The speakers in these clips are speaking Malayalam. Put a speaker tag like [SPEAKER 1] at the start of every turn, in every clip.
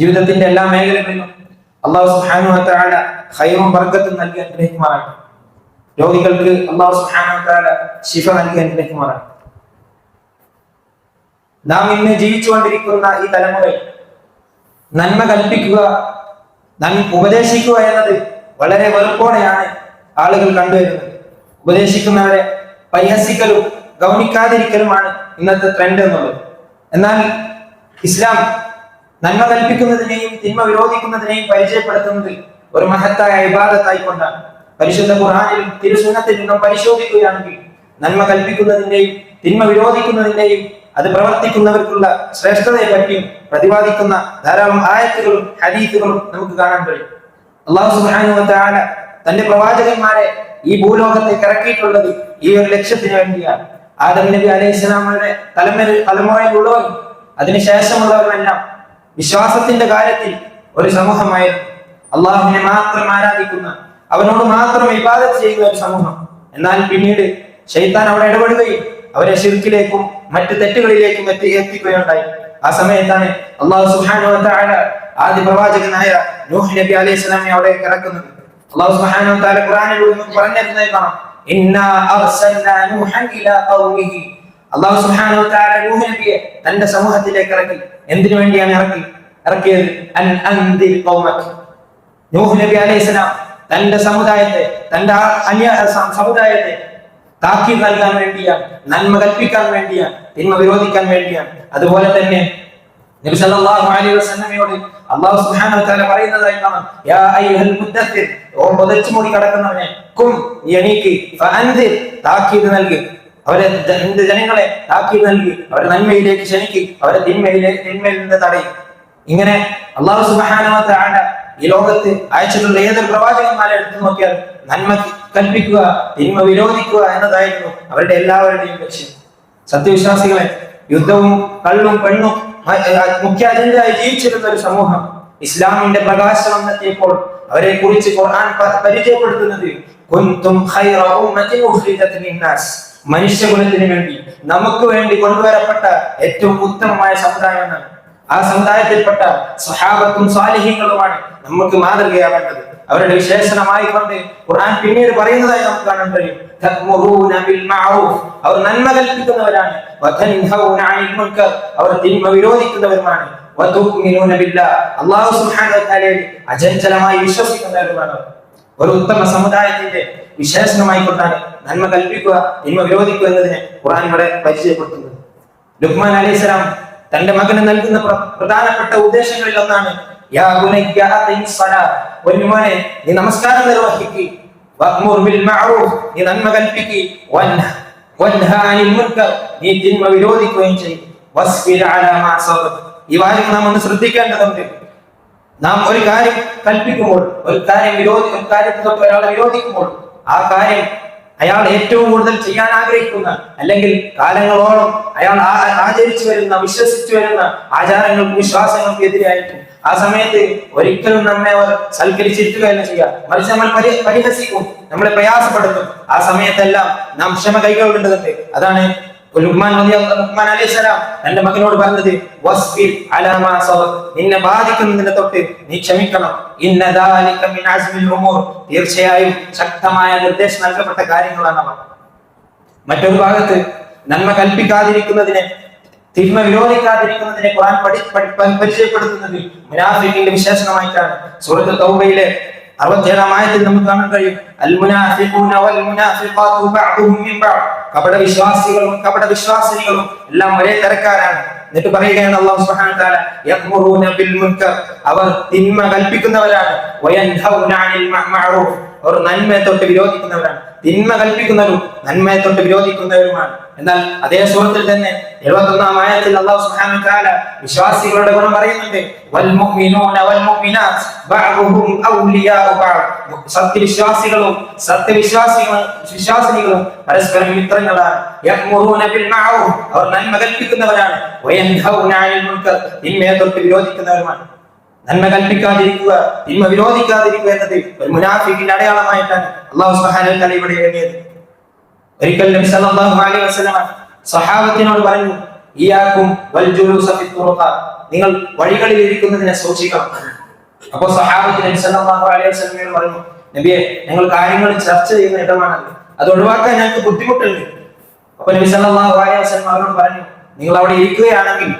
[SPEAKER 1] ജീവിതത്തിന്റെ എല്ലാ മേഖലകളിലും അള്ളാഹു വ തആല വർഗത്തും നൽകി അനുഗ്രഹിക്കുമാറാകട്ടെ. രോഗികൾക്ക് അള്ളാഹു തആല ശിഫ നൽകി അനുഗ്രഹിക്കുമാറാകട്ടെ. നാം ഇന്ന് ജീവിച്ചുകൊണ്ടിരിക്കുന്ന ഈ തലമുറയിൽ നന്മ കൽപ്പിക്കുക നന്മ ഉപദേശിക്കുക എന്നത് വളരെ വെറുപ്പോടെയാണ് ആളുകൾ കണ്ടുവരുന്നത്. ഉപദേശിക്കുന്നവരെ പരിഹസിക്കലും ഗൗനിക്കാതിരിക്കലുമാണ് ഇന്നത്തെ ട്രെൻഡ് എന്നുള്ളത്. എന്നാൽ ഇസ്ലാം നന്മ കൽപ്പിക്കുന്നതിനെയും തിന്മ വിരോധിക്കുന്നതിനെയും പരിചയപ്പെടുത്തുന്നതിൽ ഒരു മഹത്തായ ഇബാദത്തായി കൊണ്ടാണ് പരിശുദ്ധ ഖുർആാനിലും തിരുസുന്നത്തിൽ നിന്നും പരിശോധിക്കുകയാണെങ്കിൽ നന്മ കൽപ്പിക്കുന്നതിന്റെയും തിന്മ വിരോധിക്കുന്നതിന്റെയും അത് പ്രവർത്തിക്കുന്നവർക്കുള്ള ശ്രേഷ്ഠതയെ പറ്റിയും പ്രതിപാദിക്കുന്ന ധാരാളം ആയത്തുകളും ഹരീത്തുകളും നമുക്ക് കാണാൻ കഴിയും. അള്ളാഹു സുബ്ഹാനഹു വ തആല തന്റെ പ്രവാചകന്മാരെ ഈ ഭൂലോകത്തെ ഇറക്കിയിട്ടുള്ളത് ഈ ഒരു ലക്ഷ്യത്തിന് വേണ്ടിയാണ്. ആദം നബി അലൈഹി സ്വലാമയുടെ തലമുറ തലമുറയിലുള്ളവരും അതിനുശേഷമുള്ളവരുമെല്ലാം വിശ്വാസത്തിന്റെ കാര്യത്തിൽ ഒരു സമൂഹമായിരുന്നു. അള്ളാഹുവിനെ മാത്രം ആരാധിക്കുന്ന അവനോട് മാത്രം ഇബാദത്ത് ചെയ്യുന്ന ഒരു സമൂഹം. എന്നാൽ പിന്നീട് ഷെയ്ത്താൻ അവിടെ ഇടപെടുകയും അവരെ ശിർക്കിലേക്കും മറ്റ് തെറ്റുകളിലേക്കും എത്തി എത്തിക്കുകയുണ്ടായി. ആ സമയത്താണ് അള്ളാഹു സുഹാനു ആദ്യ പ്രവാചകനായ നൂഹ് നബി അലൈഹി സ്വലാമിനെ അവിടെ ഇറക്കുന്നത്. അള്ളാഹു സുഹാനു തആല ഖുർആനിലൂടെ നമുക്ക് കാണാം. ഇന്നാ അർസൽനാ ഇലാ ഖൗമിഹി അള്ളാഹു വ നൂഹ് നബിയെ തന്റെ സമൂഹത്തിലേക്ക് ഇറക്കി. എന്തിനു വേണ്ടിയാണ് ഇറക്കി? ഇറക്കിയത് നൂഹ് നബി അലൈഹി സ്വലാം തന്റെ സമുദായത്തെ തന്റെ അന്യ സമുദായത്തെ താക്കീത് നൽകാൻ വേണ്ടിയാണ് നന്മ കൽപ്പിക്കാൻ വേണ്ടിയാണ് തിന്മ വിരോധിക്കാൻ വേണ്ടിയാണ്. അതുപോലെ തന്നെ നബി സല്ലല്ലാഹു അലൈഹി വസല്ലമയോട് അല്ലാഹു സുബ്ഹാനഹു വ തആല പറയുന്നതായി കാണാം യാ അയ്യുഹൽ മുദ്ദസ്സിർ ഓ മുദച്ചു മൂടി കിടക്കുന്നവനെ കും എണീക്ക് ഫഅൻദിർ താക്കീത് നൽകി. അവരെ എന്റെ ജനങ്ങളെ താക്കി നൽകി? അവരെ നന്മയിലേക്ക് ക്ഷണിക്കി. അവരെ തിന്മയിലേക്ക് തിന്മയിൽ നിന്ന് തടയും. ഇങ്ങനെ അള്ളാഹു തആല ഈ ലോകത്ത് അയച്ചിട്ടുള്ള ഏതൊരു പ്രവാചകന്മാരെ എടുത്തു നോക്കിയാൽ നന്മ കൽപ്പിക്കുക തിന്മ വിരോധിക്കുക എന്നതായിരുന്നു അവരുടെ എല്ലാവരുടെയും ലക്ഷ്യം. സത്യവിശ്വാസികളെ യുദ്ധവും കള്ളും പെണ്ണും മുഖ്യ ജീവിച്ചിരുന്ന ഒരു സമൂഹം ഇസ്ലാമിന്റെ പ്രകാശനം എത്തിയപ്പോൾ അവരെ കുറിച്ച് ഖുർആൻ പരിചയപ്പെടുത്തുന്നത് ഖൈറ മനുഷ്യകുലത്തിന് വേണ്ടി നമുക്ക് വേണ്ടി കൊണ്ടുവരപ്പെട്ട ഏറ്റവും ഉത്തമമായ സമുദായം എന്നാണ്. ആ സമുദായത്തിൽപ്പെട്ട സ്വഹാബത്തും സ്വാലിഹ്യങ്ങളുമാണ് നമുക്ക് മാതൃകയാവേണ്ടത്. അവരുടെ വിശേഷണമായി കൊണ്ട് ഖുർആൻ പിന്നീട് പറയുന്നതായി നമുക്ക് കാണാൻ കഴിയും. അവർ നന്മ കൽപ്പിക്കുന്നവരാണ്. അവർ തിന്മ വിരോധിക്കുന്നവരുമാണ്. അള്ളാഹു തആലയിൽ അചഞ്ചലമായി വിശ്വസിക്കുന്നവരുമാണ് ഒരു ഉത്തമ സമുദായത്തിന്റെ വിശേഷണമായി കൊണ്ടാണ് നന്മ കൽപ്പിക്കുക നന്മ വിരോധിക്കുക എന്നതിനെ ഖുറാൻ ഇവിടെ പരിചയപ്പെടുത്തുന്നത്. ലുക്മാൻ അലൈഹിസ്സലാം തന്റെ മകന് നൽകുന്ന പ്ര- പ്രധാനപ്പെട്ട ഉദ്ദേശങ്ങളിൽ ഒന്നാണ് സ്വലാ. നീ നമസ്കാരം നിർവഹിക്ക്. ചെയ്യും. ഈ വാചകം നാം ഒന്ന് ശ്രദ്ധിക്കേണ്ടതുണ്ട്. നാം ഒരു കാര്യം കൽപ്പിക്കുമ്പോൾ ഒരു കാര്യം വിരോധി ഒരു കാര്യത്തെ ഒരാളെ വിരോധിക്കുമ്പോൾ ആ കാര്യം അയാൾ ഏറ്റവും കൂടുതൽ ചെയ്യാൻ ആഗ്രഹിക്കുന്ന അല്ലെങ്കിൽ കാലങ്ങളോളം അയാൾ ആചരിച്ചു വരുന്ന വിശ്വസിച്ചു വരുന്ന ആചാരങ്ങൾക്കും വിശ്വാസങ്ങൾക്കും എതിരായിട്ടും ആ സമയത്ത് ഒരിക്കലും നമ്മെ അവർ സൽക്കരിച്ചിരിക്കുക തന്നെ ചെയ്യുക. മറിച്ച് നമ്മൾ പരി പരിഹസിക്കും നമ്മളെ പ്രയാസപ്പെടുത്തും. ആ സമയത്തെല്ലാം നാം ക്ഷമ കൈകൊള്ളേണ്ടതുണ്ട്. അതാണ് ലുക്മാൻ ലുക്മാൻ അലൈഹിസ്സലാം തന്റെ മകനോട് പറഞ്ഞത് വസ്ഫിൽ അലാ മാ സബർ നിന്നെ ബാധിക്കുന്നതിനെ തൊട്ട് നീ ക്ഷമിക്കണം. ഇന്ന ദാലിക മിൻ അസ്മിൽ ഉമൂർ. തീർച്ചയായും ശക്തമായ നിർദ്ദേശം നൽകപ്പെട്ട കാര്യങ്ങളാണ് അവ. മറ്റൊരു ഭാഗത്ത് നന്മ കൽപ്പിക്കാതിരിക്കുന്നതിനെ തിന്മ വിരോധിക്കാതിരിക്കുന്നതിനെ ഖുർആൻ പഠി പരിചയപ്പെടുത്തുന്നത് മുനാഫിക്കിന്റെ വിശേഷണമായിട്ടാണ് സൂറത്ത് തൗബയിലെ അറുപത്തിയേഴാം ആയത്തിൽ നമുക്ക് കാണാൻ കഴിയും. കപട വിശ്വാസികളും കപട വിശ്വാസിനികളും എല്ലാം ഒരേ തരക്കാരാണ്. എന്നിട്ട് പറയുകയാണ് അല്ലാഹു സുബ്ഹാനഹു തആല യഖ്മുറൂന ബിൽ മുൻകർ. അവർ തിന്മ കൽപ്പിക്കുന്നവരാണ്. വയൻഹൗന അനിൽ മഅറൂഫ്. അവർ നന്മയെ തൊട്ട് വിരോധിക്കുന്നവരാണ്. തിന്മ കൽപ്പിക്കുന്നവരും നന്മയെ തൊട്ട് വിരോധിക്കുന്നവരുമാണ്. എന്നാൽ അതേ സൂറത്തിൽ തന്നെ എഴുപത്തൊന്നാം ആയത്തിൽ അള്ളാഹു സുബ്ഹാനഹു തആല വിശ്വാസികളുടെ ഗുണം പറയുന്നുണ്ട്. വൽ മുഅ്മിനൂന വൽ മുഅ്മിനാത്ത് ബഅ്ദുഹും ഔലിയാഉ ബഅദ്. സത്യവിശ്വാസികളും സത്യവിശ്വാസികളും വിശ്വാസിനികളും പരസ്പരം മിത്രങ്ങളാണ്. യഅ്മുറൂന ബിൽ മഅറൂഫ്. അവർ നന്മ കൽപ്പിക്കുന്നവരാണ്. വയൻഹൗന അനിൽ മുൻകർ തിന്മയെ തൊട്ട് വിരോധിക്കുന്നവരുമാണ്. നന്മ കൽപ്പിക്കാതിരിക്കുക തിന്മ വിരോധിക്കാതിരിക്കുക എന്നത് ഒരു മുനാഫിക്കിന്റെ അടയാളമായിട്ടാണ് അള്ളാഹു വ തആല ഇവിടെ എണ്ണിയത് ഒരിക്കൽ നബി സല്ലല്ലാഹു അലൈഹി വസല്ലമ സഹാബത്തിനോട് പറഞ്ഞു ഇയാക്കും വൽ ജുലൂസ ഫി തുറുഖാത്ത് നിങ്ങൾ വഴികളിൽ ഇരിക്കുന്നതിനെ സൂക്ഷിക്കണം. അപ്പൊ സഹാബത്തിന് നബി സല്ലല്ലാഹു അലൈഹി വസല്ലമയോട് പറഞ്ഞു നബിയെ ഞങ്ങൾ കാര്യങ്ങൾ ചർച്ച ചെയ്യുന്ന ഇടമാണല്ലോ അത് ഒഴിവാക്കാൻ ഞങ്ങൾക്ക് ബുദ്ധിമുട്ടുണ്ട്. അപ്പൊ നബി സല്ലല്ലാഹു അലൈഹി വസല്ലം അവരോട് പറഞ്ഞു നിങ്ങൾ അവിടെ ഇരിക്കുകയാണെങ്കിൽ.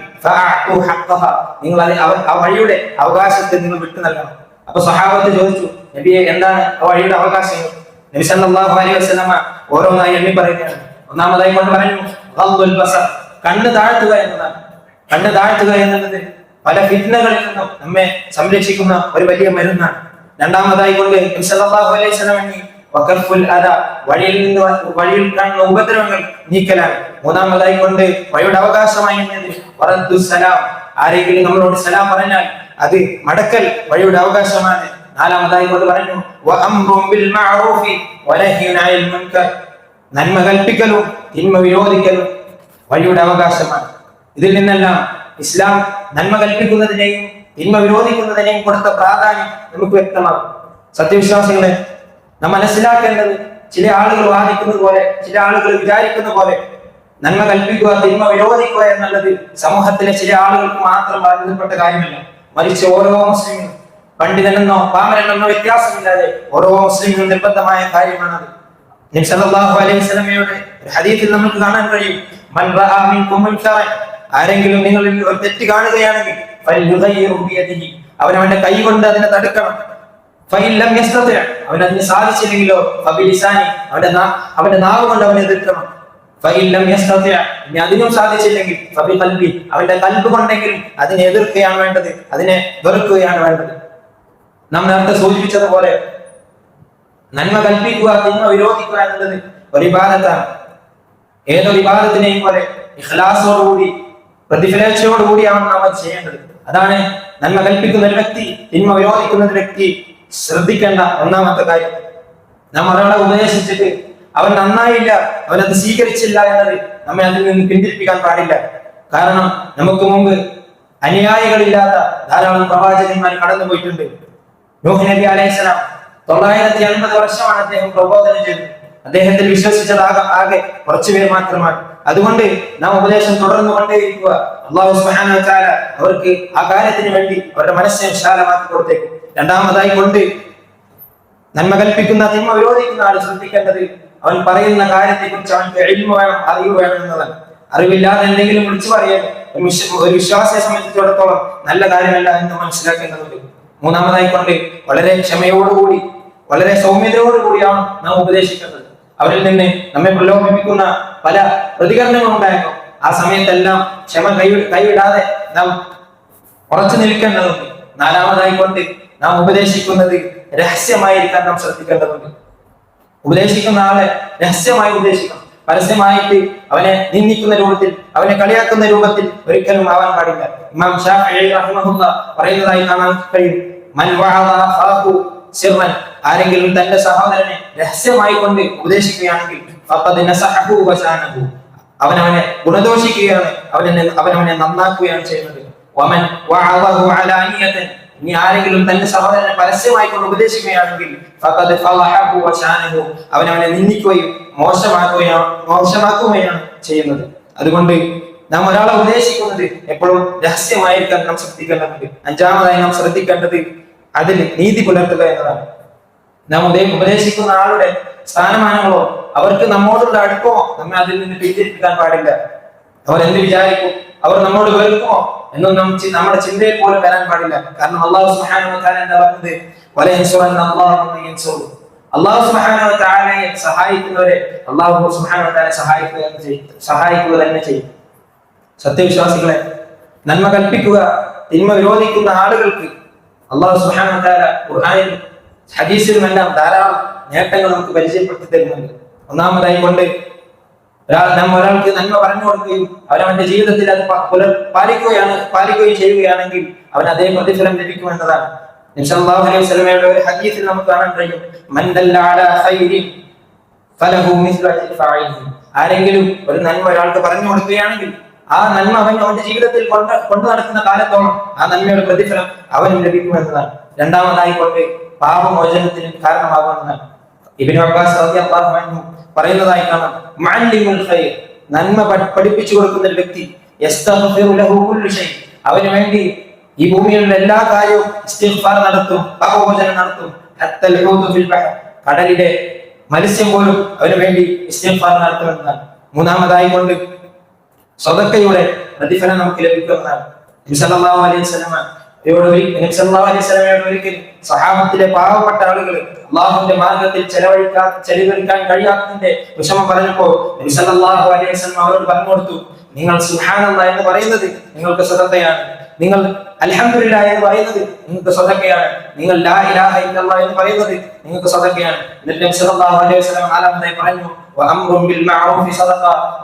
[SPEAKER 1] നിങ്ങൾ അത് ആ വഴിയുടെ അവകാശത്തെ നിങ്ങൾ വിട്ടു നൽകണം. അപ്പൊ സഹാബത്ത് ചോദിച്ചു നബിയെ എന്താണ് ആ വഴിയുടെ അവകാശങ്ങൾ? നബി സല്ലല്ലാഹു അലൈഹി വസല്ലമ ഓരോന്നായി എണ്ണി പറയുകയാണ്. ഒന്നാമതായി കൊണ്ട് പറഞ്ഞു ബസർ. കണ്ണ് താഴ്ത്തുക എന്നതാണ്. കണ്ണ് താഴ്ത്തുക എന്നുള്ളത് പല ഫിത്നകളിൽ നിന്നും നമ്മെ സംരക്ഷിക്കുന്ന ഒരു വലിയ മരുന്നാണ്. രണ്ടാമതായി കൊണ്ട് നബി സല്ലല്ലാഹു അലൈഹി വസല്ലമ വഖഫുൽ അദ. വഴിയിൽ നിന്ന് വഴിയിൽ കാണുന്ന ഉപദ്രവങ്ങൾ നീക്കലാണ്. മൂന്നാമതായി കൊണ്ട് വഴിയുടെ അവകാശമായി സലാം. ആരെങ്കിലും നമ്മളോട് സലാം പറഞ്ഞാൽ അത് മടക്കൽ വഴിയുടെ അവകാശമാണ്. നാലാമതായി കൊണ്ട് പറഞ്ഞു നന്മ കൽപ്പിക്കലും തിന്മ വിരോധിക്കലും വഴിയുടെ അവകാശമാണ്. ഇതിൽ നിന്നെല്ലാം ഇസ്ലാം നന്മ കൽപ്പിക്കുന്നതിനെയും തിന്മ വിരോധിക്കുന്നതിനെയും കൊടുത്ത പ്രാധാന്യം നമുക്ക് വ്യക്തമാകും. സത്യവിശ്വാസികളെ നാം മനസ്സിലാക്കേണ്ടത് ചില ആളുകൾ വാദിക്കുന്നത് പോലെ ചില ആളുകൾ വിചാരിക്കുന്ന പോലെ നന്മ കൽപ്പിക്കുക തിന്മ വിരോധിക്കുക എന്നുള്ളത് സമൂഹത്തിലെ ചില ആളുകൾക്ക് മാത്രം ബാധ്യതപ്പെട്ട കാര്യമല്ല. മറിച്ച് ഓരോ മുസ്ലിമിനും പണ്ഡിതനെന്നോ പാമരനെന്നോ വ്യത്യാസമില്ലാതെ ഓരോ മുസ്ലിമിനും നിർബന്ധമായ കാര്യമാണത്. നബി സല്ലല്ലാഹു അലൈഹി വസല്ലമയുടെ ഒരു ഹദീസിൽ നമുക്ക് കാണാൻ കഴിയും. മൻ റആ മിൻകും ആരെങ്കിലും നിങ്ങളിൽ ഒരു തെറ്റ് കാണുകയാണെങ്കിൽ അവൻ അവന്റെ കൈ കൊണ്ട് അതിനെ തടുക്കണം. അവൻ അതിന് സാധിച്ചില്ലെങ്കിലോ? അവന്റെ അവന്റെ നാവ് കൊണ്ട് അവനെ എതിർക്കണം. ഇനി അതിനും സാധിച്ചില്ലെങ്കിൽ ഫബി കൽബി അവന്റെ കൽബ് കൊണ്ടെങ്കിലും അതിനെ എതിർക്കുകയാണ് വേണ്ടത്. അതിനെ വെറുക്കുകയാണ് വേണ്ടത്. നാം നേരത്തെ സൂചിപ്പിച്ചതുപോലെ നന്മ കൽപ്പിക്കുക തിന്മ വിരോധിക്കുക എന്നുള്ളത് ഒരു ഇബാദത്താണ്. ഏതൊരു ഇബാദത്തിനെയും പോലെ ഇഖ്ലാസോടുകൂടി പ്രതിഫലേച്ഛയോടുകൂടിയാണ് നാം അത് ചെയ്യേണ്ടത്. അതാണ് നന്മ കൽപ്പിക്കുന്ന ഒരു വ്യക്തി തിന്മ വിരോധിക്കുന്ന ഒരു വ്യക്തി ശ്രദ്ധിക്കേണ്ട ഒന്നാമത്തെ കാര്യം. നാം ഒരാളെ ഉപദേശിച്ചിട്ട് അവൻ നന്നായില്ല അവൻ അത് സ്വീകരിച്ചില്ല എന്നത് നമ്മെ അതിൽ നിന്ന് പിന്തിരിപ്പിക്കാൻ പാടില്ല. കാരണം നമുക്ക് മുമ്പ് അനുയായികളില്ലാത്ത ധാരാളം പ്രവാചകന്മാർ കടന്നു പോയിട്ടുണ്ട് നബി തൊള്ളായിരത്തി അൻപത് വർഷമാണ് അദ്ദേഹം പ്രബോധനം ചെയ്തത്. അദ്ദേഹത്തിൽ വിശ്വസിച്ചത് ആകെ ആകെ കുറച്ചുപേർ മാത്രമാണ്. അതുകൊണ്ട് നാം ഉപദേശം തുടർന്നു കൊണ്ടേയിരിക്കുക അള്ളാഹു സുബ്ഹാനഹു വ തആല അവർക്ക് ആ കാര്യത്തിന് വേണ്ടി അവരുടെ മനസ്സിനെ വിശാലമാക്കി കൊടുത്തേക്കും. രണ്ടാമതായി കൊണ്ട് നന്മ കൽപ്പിക്കുന്ന തിന്മ വിരോധിക്കുന്ന ആൾ ശ്രദ്ധിക്കേണ്ടത് അവൻ പറയുന്ന കാര്യത്തെ കുറിച്ച് അവന്റെ എൽമ വേണം അറിവ് വേണം എന്നതാണ് അറിവില്ലാതെ എന്തെങ്കിലും വിളിച്ചു പറയാൻ ഒരു വിശ്വ- വിശ്വാസിയെ സംബന്ധിച്ചിടത്തോളം നല്ല കാര്യമല്ല എന്ന് മനസ്സിലാക്കേണ്ടതുണ്ട്. മൂന്നാമതായി കൊണ്ട് വളരെ ക്ഷമയോടുകൂടി വളരെ സൗമ്യതയോടുകൂടിയാണ് നാം ഉപദേശിക്കേണ്ടത്. അവരിൽ നിന്ന് നമ്മെ പ്രലോഭിപ്പിക്കുന്ന പല പ്രതികരണങ്ങളും ഉണ്ടായിരുന്നു. ആ സമയത്തെല്ലാം ക്ഷമ കൈ കൈവിടാതെ നാം ഉറച്ചു നിൽക്കേണ്ടതുണ്ട്. നാലാമതായി കൊണ്ട് നാം ഉപദേശിക്കുന്നത് രഹസ്യമായിരിക്കാൻ നാം ശ്രദ്ധിക്കേണ്ടതുണ്ട്. ഉപദേശിക്കുന്ന ആളെ രഹസ്യമായി ഉപദേശിക്കണം പരസ്യമായിട്ട് അവനെ നിന്ദിക്കുന്ന രൂപത്തിൽ അവനെ കളിയാക്കുന്ന രൂപത്തിൽ ഒരിക്കലും ആവാൻ പാടില്ല. ഇമാം റഹിമഹുല്ല പറയുന്നതായി കാണാൻ കഴിയും. ആരെങ്കിലും തന്റെ സഹോദരനെ രഹസ്യമായി കൊണ്ട് ഉപദേശിക്കുകയാണെങ്കിൽ അവനവനെ ഗുണദോഷിക്കുകയാണ് അവനെ അവനവനെ അവനെ നന്നാക്കുകയാണ് ചെയ്യുന്നത്. ഇനി ആരെങ്കിലും തന്റെ സഹോദരനെ പരസ്യമായി കൊണ്ട് ഉപദേശിക്കുകയാണെങ്കിൽ അവൻ അവനെ നിന്ദിക്കുകയും മോശമാക്കുകയാണ് മോശമാക്കുകയാണ് ചെയ്യുന്നത്. അതുകൊണ്ട് നാം ഒരാളെ ഉപദേശിക്കുന്നത് എപ്പോഴും രഹസ്യമായിരിക്കാൻ നാം ശ്രദ്ധിക്കേണ്ടതുണ്ട്. അഞ്ചാമതായി നാം ശ്രദ്ധിക്കേണ്ടത് അതിൽ നീതി പുലർത്തുക എന്നതാണ്. നാം ഉദയം ഉപദേശിക്കുന്ന ആളുടെ സ്ഥാനമാനങ്ങളോ അവർക്ക് നമ്മോടുള്ള അടുപ്പമോ നമ്മെ അതിൽ നിന്ന് പിന്തിരിപ്പിക്കാൻ പാടില്ല. അവർ എന്ത് വിചാരിക്കും? അവർ നമ്മോട് വെറുക്കുമോ? എന്നും നാം നമ്മുടെ ചിന്തയിൽ പോലും വരാൻ പാടില്ല. കാരണം അള്ളാഹു വ തആല എന്താ പറഞ്ഞത്? വല യൻസുറന്ന അല്ലാഹു അള്ളാഹു സുബ്ഹാനഹു വ തആലയെ സഹായിക്കുന്നവരെ അള്ളാഹു വ തആല സഹായിക്കുക സഹായിക്കുക തന്നെ ചെയ്യും. സത്യവിശ്വാസികളെ നന്മ കൽപ്പിക്കുക തിന്മ വിരോധിക്കുന്ന ആളുകൾക്ക് അള്ളാഹു സുബ്ഹാനഹു വ തആല ഖുർആനിൽ ഹദീസിലുമെല്ലാം ധാരാളം നേട്ടങ്ങൾ നമുക്ക് പരിചയപ്പെടുത്തി തരുന്നുണ്ട്. ഒന്നാമതായി കൊണ്ട് ഒരാൾ നാം ഒരാൾക്ക് നന്മ പറഞ്ഞു കൊടുക്കുകയും അവനവന്റെ ജീവിതത്തിൽ അത് പുലർ പാലിക്കുകയാണ് പാലിക്കുകയും ചെയ്യുകയാണെങ്കിൽ അവൻ അതേ പ്രതിഫലം ലഭിക്കുമെന്നതാണ്. സല്ലല്ലാഹു അലൈഹി വസല്ലമയുടെ ഒരു ഹദീസിൽ നമുക്ക് കാണാൻ കഴിയും. ആരെങ്കിലും ഒരു നന്മ ഒരാൾക്ക് പറഞ്ഞു കൊടുക്കുകയാണെങ്കിൽ ആ നന്മ അവൻ അവന്റെ ജീവിതത്തിൽ കൊണ്ട് കൊണ്ടു നടക്കുന്ന കാലത്തോളം ആ നന്മയുടെ പ്രതിഫലം അവനും ലഭിക്കുമെന്നതാണ്. രണ്ടാമതായി കൊണ്ട് പാപമോചനത്തിന് കാരണമാകുമെന്നതാണ്. ഇബ്നു അബ്ബാസ് പറയുന്നതായി കാണാം. നന്മ പഠിപ്പിച്ചു കൊടുക്കുന്ന ഒരു വ്യക്തി. അവന് വേണ്ടി ഈ ഭൂമിയിലുള്ള എല്ലാ കാര്യവും ഇസ്തിഗ്ഫാർ നടത്തും പാപമോചനം നടത്തും. കടലിലെ മത്സ്യം പോലും അവന് വേണ്ടി ഇസ്തിഗ്ഫാർ നടത്തുമെന്നാണ്. മൂന്നാമതായി കൊണ്ട് സ്വതക്കയുടെ പ്രതിഫലം നമുക്ക് ലഭിക്കുന്നതാണ് അലൈഹി വസല്ലമ അലൈഹി സഹാബത്തിലെ പാവപ്പെട്ട ആളുകൾ അള്ളാഹുവിന്റെ മാർഗത്തിൽ ചെലവഴിക്കാൻ ചെലവഴിക്കാൻ കഴിയാത്തതിന്റെ വിഷമം പറഞ്ഞപ്പോൾ നബി സല്ലല്ലാഹു അലൈഹി വസല്ലമ അവരോട് പറഞ്ഞു കൊടുത്തു നിങ്ങൾ സുഹാനല്ല എന്ന് പറയുന്നത് നിങ്ങൾക്ക് സ്വതക്കയാണ് നിങ്ങൾ അൽഹംദുലില്ലാ എന്ന് പറയുന്നത് നിങ്ങൾക്ക് സ്വതക്കയാണ് നിങ്ങൾ ലാ ഇലാഹ ഇല്ലല്ലാഹ് എന്ന് പറയുന്നത് നിങ്ങൾക്ക് സ്വതക്കയാണ് എന്നിട്ട് നബി സല്ലല്ലാഹു അലൈഹി വസല്ലം നാലാമതായി പറഞ്ഞു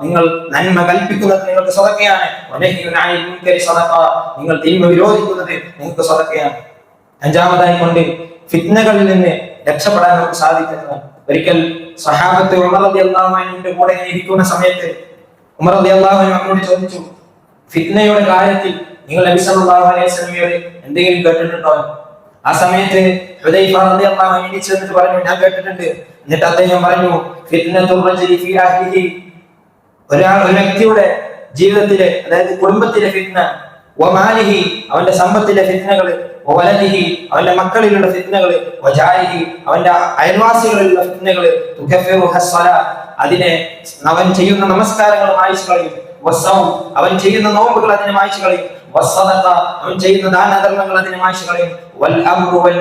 [SPEAKER 1] നിങ്ങൾ നന്മ കൽപ്പിക്കുന്നത് നിങ്ങൾക്ക് സദഖ. നിങ്ങൾ തിന്മ വിരോധിക്കുന്നത് നിങ്ങൾക്ക് സ്വതക്കയാണ് അഞ്ചാമതായി കൊണ്ട് ഫിത്നകളിൽ നിന്ന് രക്ഷപ്പെടാൻ നമുക്ക് സാധിക്കുന്നു. ഒരിക്കൽ സഹാബത്ത് ഉമർ അലി അള്ളാഹുവിന്റെ കൂടെ ഇരിക്കുന്ന സമയത്ത് ഉമർ അൻഹു അവരോട് ചോദിച്ചു ഫിത്നയുടെ കാര്യത്തിൽ നിങ്ങൾ നബി അലൈഹി എന്തെങ്കിലും കേട്ടിട്ടുണ്ടോ? ആ സമയത്ത് ഹുദൈഫ അൻഹു പറഞ്ഞു ഞാൻ കേട്ടിട്ടുണ്ട്. എന്നിട്ട് അദ്ദേഹം പറഞ്ഞു ഒരാൾ ഒരു വ്യക്തിയുടെ ജീവിതത്തിലെ അതായത് കുടുംബത്തിലെ ഫിത്ന ഒമാലിഹി അവന്റെ സമ്പത്തിലെ ഫിത്നകൾ വലദിഹി അവന്റെ മക്കളിലുള്ള ഫിത്നകൾ വജാരിഹി അവന്റെ അയൽവാസികളിലുള്ള ഫിത്നകൾ അതിനെ അവൻ ചെയ്യുന്ന നമസ്കാരങ്ങൾ മായിച്ചു കളയും അവൻ ചെയ്യുന്ന നോമ്പുകൾ അതിനെ മായിച്ചു കളയും അവൻ ചെയ്യുന്ന ദാനധർമ്മങ്ങൾ അതിനെ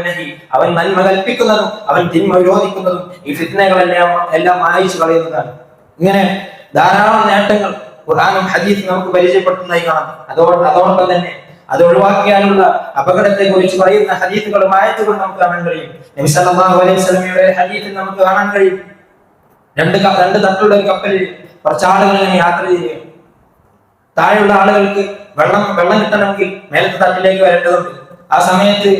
[SPEAKER 1] നഹി. അവൻ നന്മ കൽപ്പിക്കുന്നതും അവൻ തിന്മ വിരോധിക്കുന്നതും ഈ ഫിത്നകളെല്ലാം എല്ലാം മായിച്ചു കളയുന്നതാണ്. ഇങ്ങനെ ധാരാളം നേട്ടങ്ങൾ ഖുർആാനും ഹദീസ് നമുക്ക് പരിചയപ്പെടുത്തുന്നതായി കാണാം. അതോട് അതോടൊപ്പം തന്നെ അത് ഒഴിവാക്കിയാലുള്ള അപകടത്തെ കുറിച്ച് പറയുന്ന ഹദീസുകളും ആയത്തുകളും നമുക്ക് കാണാൻ കഴിയും. നബി സല്ലല്ലാഹു അലൈഹി വസല്ലമയുടെ ഹദീസിൽ നമുക്ക് കാണാൻ കഴിയും. രണ്ട് രണ്ട് തട്ടുള്ള ഒരു കപ്പലിൽ കുറച്ച് ആളുകൾ യാത്ര ചെയ്യുകയും താഴെയുള്ള ആളുകൾക്ക് വെള്ളം വെള്ളം കിട്ടണമെങ്കിൽ മേലത്തെ തട്ടിലേക്ക് വരേണ്ടതുണ്ട്. ആ സമയത്ത്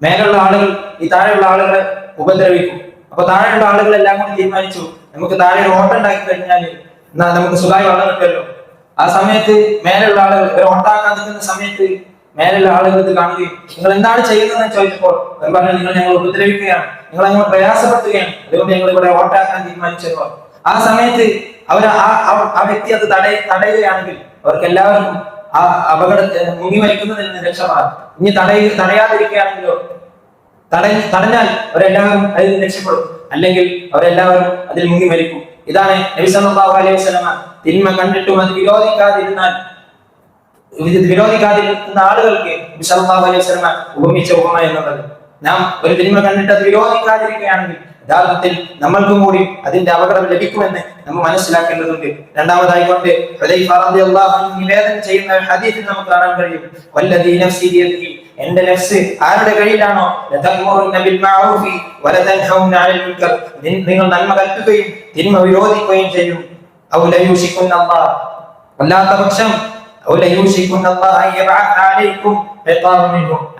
[SPEAKER 1] മേലുള്ള ആളുകൾ ഈ താഴെയുള്ള ആളുകളെ ഉപദ്രവിക്കും. അപ്പൊ താഴെയുള്ള ആളുകൾ എല്ലാം കൂടി തീരുമാനിച്ചു നമുക്ക് താഴെ ഒരു ഓട്ടം ഉണ്ടാക്കി കഴിഞ്ഞാൽ എന്നാ നമുക്ക് സുഖമായി വെള്ളം കിട്ടുമല്ലോ? ആ സമയത്ത് മേലുള്ള ആളുകൾ ഒരു ഓട്ടാക്കാൻ നിൽക്കുന്ന സമയത്ത് മേലുള്ള ആളുകൾ ഇത് കാണുകയും നിങ്ങൾ എന്താണ് ചെയ്യുന്നതെന്ന് ചോദിച്ചപ്പോൾ അവർ പറഞ്ഞു നിങ്ങൾ ഞങ്ങൾ ഉപദ്രവിക്കുകയാണ്. നിങ്ങൾ ഞങ്ങൾ പ്രയാസപ്പെടുത്തുകയാണ്. അതുകൊണ്ട് ഞങ്ങൾ ഇവിടെ ഓട്ടാക്കാൻ തീരുമാനിച്ചപ്പോൾ ആ സമയത്ത് അവർ ആ വ്യക്തി അത് തടയ തടയുകയാണെങ്കിൽ അവർക്ക് എല്ലാവർക്കും ആ അപകടത്തെ മുങ്ങി മരിക്കുന്നതിൽ നിന്ന് രക്ഷപ്പെടാം ഇനി തടയ തടയാതിരിക്കുകയാണെങ്കിലോ? തട തടഞ്ഞാൽ അവരെല്ലാവരും അതിൽ നിന്ന് രക്ഷപ്പെടും. അല്ലെങ്കിൽ അവരെല്ലാവരും അതിൽ മുങ്ങി മരിക്കും. ഇതാണ് നബി സല്ലല്ലാഹു അലൈഹി വസല്ലമ തിന്മ കണ്ടിട്ടും അത് വിരോധിക്കാതിരുന്നാൽ വിരോധിക്കാതിരിക്കുന്ന ആളുകൾക്ക് നബി സല്ലല്ലാഹു അലൈഹി വസല്ലമ ഉപമിച്ച ഉപമ എന്നുള്ളത്. നാം ഒരു തിന്മ കണ്ടിട്ട് അത് വിരോധിക്കാതിരിക്കുകയാണെങ്കിൽ യഥാർത്ഥത്തിൽ നമ്മൾക്കും കൂടി അതിന്റെ അപകടം ലഭിക്കുമെന്ന് നമ്മൾ മനസ്സിലാക്കേണ്ടതുണ്ട്. രണ്ടാമതായി കൊണ്ട് നിവേദനം ചെയ്യുന്ന ഹദീസിൽ നമുക്ക് കാണാൻ കഴിയും. വല്ലദീ നഫ്സി എന്റെ നഫ്സ് ആരുടെ കയ്യിലാണോ? നിങ്ങൾ നന്മ കൽപ്പിക്കുകയും തിന്മ വിരോധിക്കുകയും ചെയ്യും. ഔ അല്ലാത്ത പക്ഷം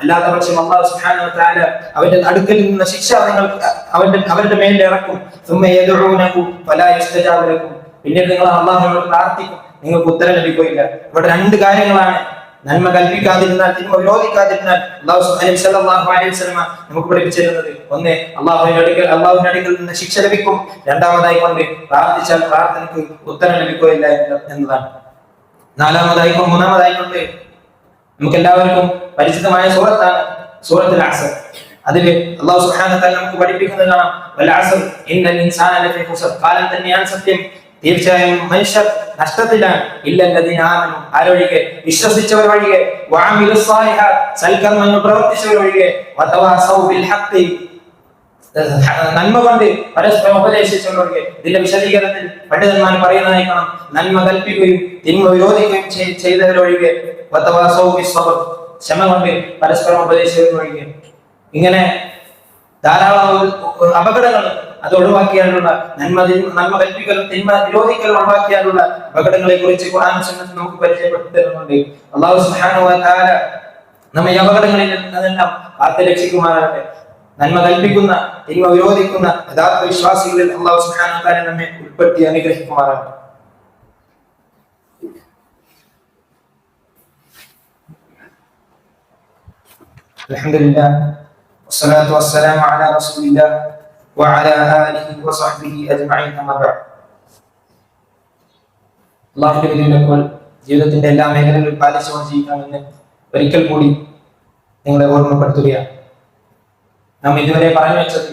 [SPEAKER 1] അല്ലാത്ത പക്ഷം അള്ളാഹു സുബ്ഹാനഹു വതആല അവന്റെ അടുക്കൽ നിന്ന് ശിക്ഷ നിങ്ങൾ അവന്റെ അവരുടെ മേൽ ഇറക്കും. സുമ്മ യദഊനഹു ഫലാ യസ്തജാബു ലക്കും. നിങ്ങൾ അള്ളാഹുവിനോട് പ്രാർത്ഥിക്കും. നിങ്ങൾക്ക് ഉത്തരം ലഭിക്കില്ല ഇവിടെ രണ്ട് കാര്യങ്ങളാണ്. നന്മ കൽപ്പിക്കാതിരുന്നാൽ തിന്മ വിരോധിക്കാതിരുന്നാൽ അള്ളാഹു നമുക്ക് പഠിപ്പിച്ചിരുന്നത് ഒന്ന് അള്ളാഹുവിന്റെ അടുക്കൽ അള്ളാഹുവിന്റെ അടുക്കൽ നിന്ന് ശിക്ഷ ലഭിക്കും. രണ്ടാമതായി കൊണ്ട് പ്രാർത്ഥിച്ചാൽ പ്രാർത്ഥനയ്ക്ക് ഉത്തരം ലഭിക്കുകയില്ല എന്നതാണ്. നാലാമതായി മൂന്നാമതായിക്കൊണ്ട് മൂന്നാമതായി നമുക്ക് എല്ലാവർക്കും പരിചിതമായ സൂറത്താണ് സൂറത്തുൽ അസർ. അതിൽ അള്ളാഹു സുബ്ഹാനഹു തആല നമുക്ക് പഠിപ്പിക്കുന്നത് കാണാം വൽ അസർ ഇന്നൽ ഇൻസാന കാലം തന്നെയാണ് സത്യം. തീർച്ചയായും മനുഷ്യർ നഷ്ടത്തിലാണ് ഇല്ലല്ലദീന ആമനു ആരൊഴികെ വിശ്വസിച്ചവർ ഒഴികെ സൽക്കർമ്മങ്ങൾ പ്രവർത്തിച്ചവർ ഒഴികെ വതവാസൗ ബിൽ നന്മ കൊണ്ട് പരസ്പരം ഉപദേശിച്ചുകൊണ്ടൊക്കെ ഇതിന്റെ വിശദീകരണത്തിൽ പണ്ഡിതന്മാർ പറയുന്നതായി കാണാം നന്മ കൽപ്പിക്കുകയും തിന്മ വിരോധിക്കുകയും ചെയ്- ചെയ്തവരൊഴികെ ക്ഷമ കൊണ്ട് പരസ്പരം ഉപദേശിച്ചവരൊഴികെ. ഇങ്ങനെ ധാരാളം അപകടങ്ങൾ അത് ഒഴിവാക്കിയാലുള്ള നന്മ നന്മ കൽപ്പിക്കലും തിന്മ വിരോധിക്കലും ഒഴിവാക്കിയാലുള്ള അപകടങ്ങളെ കുറിച്ച് ഖുർആൻ നമുക്ക് പരിചയപ്പെടുത്തി തരുന്നുണ്ട് അള്ളാഹു തആല നമ്മെ അപകടങ്ങളിൽ നിന്നെല്ലാം കാത്തു രക്ഷിക്കുമാറാകട്ടെ നന്മ കൽപ്പിക്കുന്ന തിന്മ വിരോധിക്കുന്ന യഥാർത്ഥ വിശ്വാസികളിൽ അള്ളാഹു സുബ്ഹാനഹു വ തആല നമ്മെ ഉൾപ്പെടുത്തി അനുഗ്രഹിക്കുമാറാകട്ടെ الحمد لله والصلاة والسلام على رسول الله وعلى آله وصحبه أجمعين أما بعد അള്ളാഹുന്റെ വിധിവിലക്കുകൾ ജീവിതത്തിന്റെ എല്ലാ മേഖലകളിലും പാലിച്ചുകൊണ്ട് ജീവിക്കണമെന്ന് ഒരിക്കൽ കൂടി നിങ്ങളെ ഓർമ്മപ്പെടുത്തുകയാണ് നാം ഇതുവരെ പറഞ്ഞു വെച്ചത്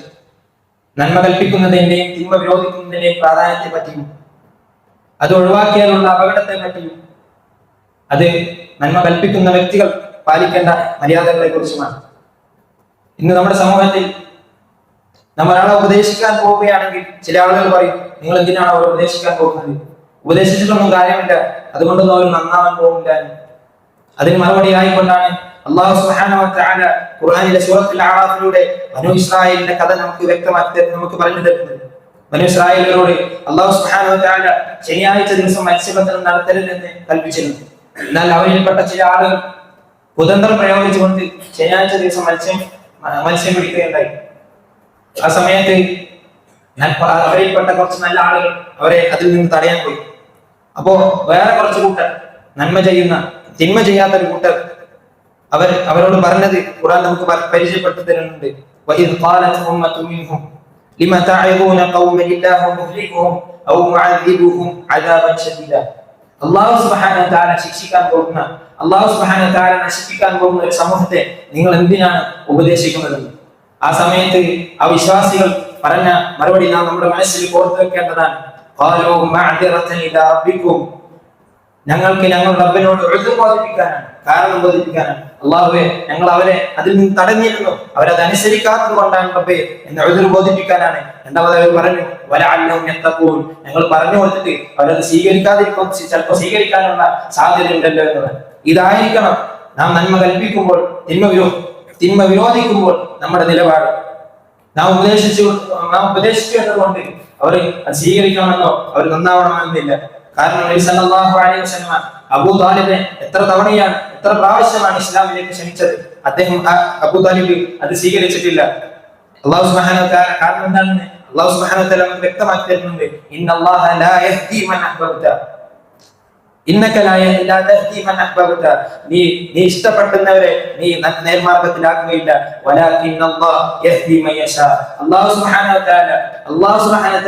[SPEAKER 1] നന്മ കൽപ്പിക്കുന്നതിന്റെയും തിന്മ വിരോധിക്കുന്നതിന്റെയും പ്രാധാന്യത്തെ പറ്റിയും അത് ഒഴിവാക്കിയാലുള്ള അപകടത്തെ പറ്റിയും അത് നന്മ കൽപ്പിക്കുന്ന വ്യക്തികൾ പാലിക്കേണ്ട മര്യാദകളെ കുറിച്ചുമാണ്. ഇന്ന് നമ്മുടെ സമൂഹത്തിൽ നമ്മൾ ഒരാളെ ഉപദേശിക്കാൻ പോവുകയാണെങ്കിൽ ചില ആളുകൾ പറയും നിങ്ങൾ എന്തിനാണ് അവരെ ഉപദേശിക്കാൻ പോകുന്നത്? ഉപദേശിച്ചിട്ടൊന്നും കാര്യമില്ല. അതുകൊണ്ടൊന്നും അവർ നന്നാവാൻ പോകില്ല. അതിന് മറുപടി ആയിക്കൊണ്ടാണ് അള്ളാഹു തആല ഖുർആനിലെ സൂറത്തുൽ അറാഫിലൂടെ ബനു ഇസ്രായേലിന്റെ കഥ നമുക്ക് വ്യക്തമാക്കി നമുക്ക് പറഞ്ഞു തരുന്നത് ബനു ഇസ്രായേലിനോട് അള്ളാഹു സുഹാന ശനിയാഴ്ച ദിവസം മത്സ്യബന്ധനം നടത്തരുതെന്ന് കൽപ്പിച്ചിരുന്നു. എന്നാൽ അവരിൽപ്പെട്ട ചില ആളുകൾ കുതന്ത്രം പ്രയോഗിച്ചുകൊണ്ട് ശനിയാഴ്ച ദിവസം മത്സ്യം മത്സ്യം പിടിക്കുകയുണ്ടായി. ആ സമയത്ത് അവരിൽപ്പെട്ട കുറച്ച് നല്ല ആളുകൾ അവരെ അതിൽ നിന്ന് തടയാൻ പോയി. അപ്പോ വേറെ കുറച്ച് കൂട്ടർ നന്മ ചെയ്യുന്ന തിന്മ ചെയ്യാത്ത ഒരു കൂട്ടർ അവർ അവരോട് പറഞ്ഞത് ഖുർആൻ നമുക്ക് പ- പരിചയപ്പെടുത്തി തരുന്നുണ്ട് وَإِذْ قَالَتْ أُمَّةٌ مِّنْهُمْ لِمَ تَعِظُونَ قَوْمًا اللَّهُ مُهْلِكُهُم أَوْ مُعَذِّبُهُم عَذَابًا شَدِيدًا അള്ളാഹു സുബ്ഹാനഹു വ തആല ശിക്ഷിക്കാൻ പോകുന്ന അള്ളാഹു സുബ്ഹാനഹു വ തആല നശിപ്പിക്കാൻ പോകുന്ന ഒരു സമൂഹത്തെ നിങ്ങൾ എന്തിനാണ് ഉപദേശിക്കുന്നത് ആ സമയത്ത് ആ വിശ്വാസികൾ പറഞ്ഞ മറുപടി നാം നമ്മുടെ മനസ്സിൽ ഓർത്തു വെക്കേണ്ടതാണ് ഞങ്ങൾക്ക് ഞങ്ങൾ റബ്ബിനോട് എഴുതും ബോധിപ്പിക്കാനാണ് കാരണം ബോധിപ്പിക്കാനാണ്. അള്ളാഹുവെ ഞങ്ങൾ അവരെ അതിൽ നിന്ന് തടഞ്ഞിരുന്നു. അവരത് അനുസരിക്കാത്തത് കൊണ്ടാണ് റബ്ബെ എന്ന് ഉഴുതു ബോധിപ്പിക്കാനാണ്. രണ്ടാമത് അവർ പറഞ്ഞു വലഅല്ലഹും എത്തപ്പോൾ ഞങ്ങൾ പറഞ്ഞു കൊടുത്തിട്ട് അവരത് സ്വീകരിക്കാതിരിക്കും ചിലപ്പോൾ സ്വീകരിക്കാനുള്ള സാധ്യത ഉണ്ടല്ലോ എന്നത് ഇതായിരിക്കണം നാം നന്മ കൽപ്പിക്കുമ്പോൾ തിന്മ വിരോ തിന്മ വിരോധിക്കുമ്പോൾ നമ്മുടെ നിലപാട്. നാം ഉപദേശിച്ചു നാം ഉപദേശിച്ചു എന്നതുകൊണ്ട് അവർ സ്വീകരിക്കണമെന്നോ അവർ നന്നാവണമെന്നില്ല. കാരണം അബൂ താലിബിനെ എത്ര തവണയാണ് എത്ര പ്രാവശ്യമാണ് ഇസ്ലാമിലേക്ക് ക്ഷണിച്ചത്? അദ്ദേഹം അബൂ താലിബ് അത് സ്വീകരിച്ചിട്ടില്ല. അള്ളാഹു സുബ്ഹാനഹു വ തആല കാരണം എന്താണെന്ന്? അള്ളാഹു സുബ്ഹാനഹു വ തആല നമുക്ക് വ്യക്തമാക്കി തരുന്നുണ്ട്. ഇന്നല്ലാഹ ലാ യഹ്ദി മൻ ഇന്നക ലാ യ- ലാ തഹ്ദി മൻ അഹ്ബബ്ത നീ നീ ഇഷ്ടപ്പെടുന്നവരെ നീ നേർമാർഗത്തിലാക്കുകയില്ല.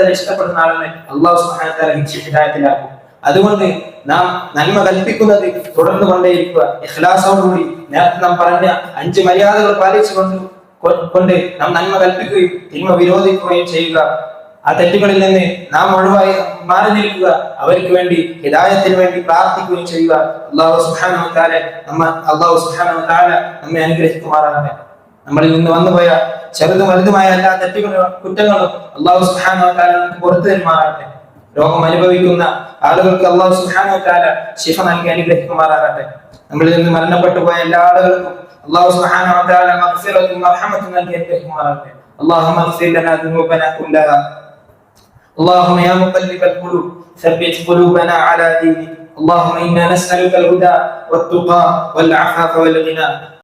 [SPEAKER 1] ഇഷ്ടപ്പെടുന്ന ആളെ അല്ലാഹു സുബ്ഹാനഹു വ തആല ഹിദായത്തിലാക്കും. അതുകൊണ്ട് നാം നന്മ കൽപ്പിക്കുന്നത് തുടർന്നു കൊണ്ടേയിരിക്കുക. ഇഖ്ലാസോടുകൂടി നേരത്തെ നാം പറഞ്ഞ അഞ്ച് മര്യാദകൾ പാലിച്ചുകൊണ്ട് കൊണ്ട് നാം നന്മ കൽപ്പിക്കുകയും തിന്മ വിരോധിക്കുകയും ചെയ്യുക. ആ തെറ്റുകളിൽ നിന്ന് നാം ഒഴിവായി മാറി നിൽക്കുക അവർക്ക് വേണ്ടി ഹിദായത്തിന് വേണ്ടി പ്രാർത്ഥിക്കുകയും ചെയ്യുക അള്ളാഹു സുബ്ഹാനഹു വ തആല നമ്മ അള്ളാഹു സുബ്ഹാനഹു വ തആല നമ്മെ അനുഗ്രഹിക്കുമാറാകട്ടെ നമ്മളിൽ നിന്ന് വന്നുപോയ ചെറുതും വലുതുമായ എല്ലാ തെറ്റുകളും കുറ്റങ്ങളും അള്ളാഹു സുബ്ഹാനഹു വ തആല നമുക്ക് പുറത്തു തരുമാറാകട്ടെ രോഗം അനുഭവിക്കുന്ന ആളുകൾക്ക് അള്ളാഹു സുബ്ഹാനഹു വ തആല ശിഫ നൽകി അനുഗ്രഹിക്കുമാറാകട്ടെ നമ്മളിൽ നിന്ന് മരണപ്പെട്ടു പോയ എല്ലാ ആളുകൾക്കും അള്ളാഹു സുബ്ഹാനഹു വ തആല മഗ്ഫിറത്തും മർഹമത്തും നൽകി അനുഗ്രഹിക്കുമാറാകട്ടെ اللهم اغفر لنا ذنوبنا كلها اللهم يا مقلب القلوب ثبت قلوبنا على دينك. اللهم إنا نسألك الهدى والتقى والعفاف والغنى.